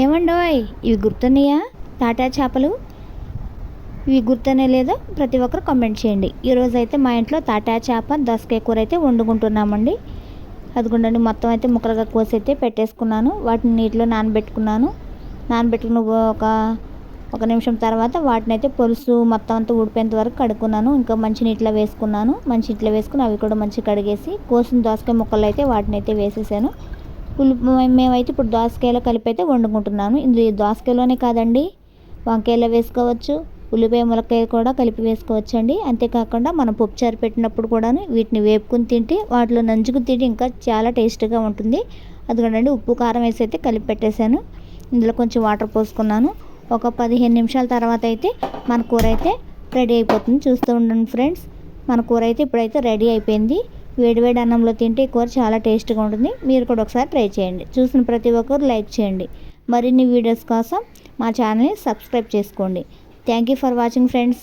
ఏమండోయ్ ఇవి గుర్తున్నాయా? తాటా చేపలు? ఇవి గుర్తునే లేదో ప్రతి ఒక్కరు కామెంట్ చేయండి. ఈరోజు అయితే మా ఇంట్లో తాటా చేప దసకాయ కూర అయితే వండుకుంటున్నామండి. అదిగుండండి మొత్తం అయితే ముక్కలుగా కోసి అయితే పెట్టేసుకున్నాను. వాటిని నీటిలో నానబెట్టుకున్నాను. నానబెట్టుకున్న ఒక ఒక నిమిషం తర్వాత వాటిని అయితే పులుసు మొత్తం అంతా ఊడిపోయేంత వరకు కడుక్కున్నాను. ఇంకా మంచి నీటిలో వేసుకున్నాను. మంచి నీటిలో వేసుకుని అవి కూడా మంచిగా కడిగేసి కోసిన దోసకాయ ముక్కలు అయితే వాటిని అయితే వేసేసాను. పులుపు మేమైతే ఇప్పుడు దోసకాయలో కలిపి అయితే వండుకుంటున్నాను. ఇందులో దోసకాయలోనే కాదండి వంకాయలో వేసుకోవచ్చు ఉల్లిపాయ ములక్కాయ కూడా కలిపి వేసుకోవచ్చు అండి అంతేకాకుండా మనం పప్పుచారు పెట్టినప్పుడు కూడా వీటిని వేపుకుని తింటే వాటిలో నంచుకుని తింటే ఇంకా చాలా టేస్ట్గా ఉంటుంది. అందుకంటే ఉప్పు కారం వేసి అయితే కలిపి పెట్టేశాను. ఇందులో కొంచెం వాటర్ పోసుకున్నాను. ఒక పదిహేను నిమిషాల తర్వాత అయితే మన కూర అయితే రెడీ అయిపోతుంది. చూస్తూ ఉండండి ఫ్రెండ్స్ మన కూర అయితే ఇప్పుడైతే రెడీ అయిపోయింది. వేడివేడి అన్నంలో తింటే ఈ కూర చాలా టేస్ట్గా ఉంటుంది. మీరు కూడా ఒకసారి ట్రై చేయండి. చూసిన ప్రతి ఒక్కరు లైక్ చేయండి. మరిన్ని వీడియోస్ కోసం మా ఛానల్ని సబ్స్క్రైబ్ చేసుకోండి. Thank you for watching friends.